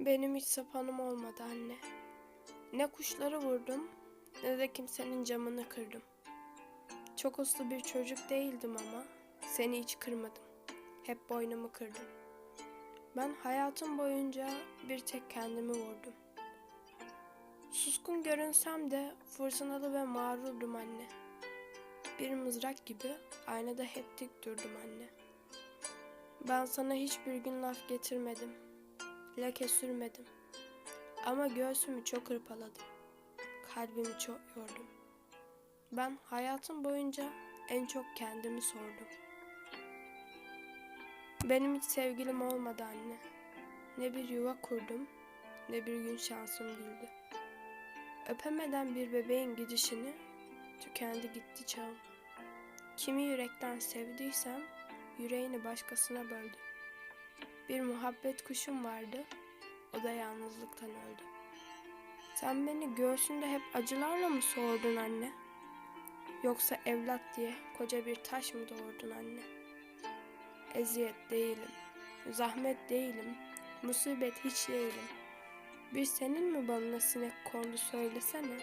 Benim hiç sapanım olmadı anne. Ne kuşları vurdum ne de kimsenin camını kırdım. Çok uslu bir çocuk değildim ama seni hiç kırmadım. Hep boynumu kırdım. Ben hayatım boyunca bir tek kendimi vurdum. Suskun görünsem de fırtınalı ve mağrurdum anne. Bir mızrak gibi aynada hep dik durdum anne. Ben sana hiçbir gün laf getirmedim. Leke sürmedim. Ama göğsümü çok hırpaladım. Kalbimi çok yordum. Ben hayatım boyunca en çok kendimi sordum. Benim hiç sevgilim olmadı anne. Ne bir yuva kurdum, ne bir gün şansım güldü. Öpemeden bir bebeğin gidişini tükendi gitti çağım. Kimi yürekten sevdiysem yüreğini başkasına böldü. Bir muhabbet kuşum vardı, o da yalnızlıktan öldü. Sen beni göğsünde hep acılarla mı sordun anne? Yoksa evlat diye koca bir taş mı doğurdun anne? Eziyet değilim, zahmet değilim, musibet hiç değilim. Bir senin mi balına sinek kondu söylesene.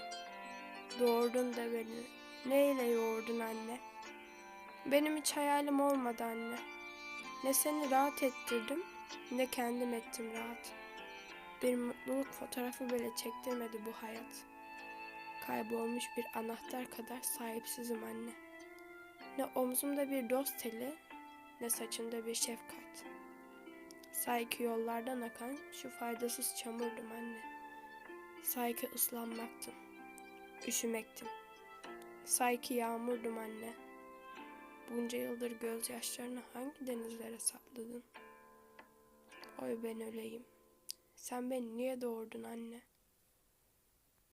Doğurdun da beni, neyle yoğurdun anne? Benim hiç hayalim olmadı anne. Ne seni rahat ettirdim, ne kendim ettim rahat. Bir mutluluk fotoğrafı bile çektirmedi bu hayat. Kaybolmuş bir anahtar kadar sahipsizim anne. Ne omzumda bir dost teli, ne saçımda bir şefkat. Sanki yollardan akan şu faydasız çamurdum anne. Sanki ıslanmaktım, üşümektim. Sanki yağmurdum anne. Bunca yıldır gözyaşlarını hangi denizlere sakladın? Oy ben öleyim. Sen beni niye doğurdun anne?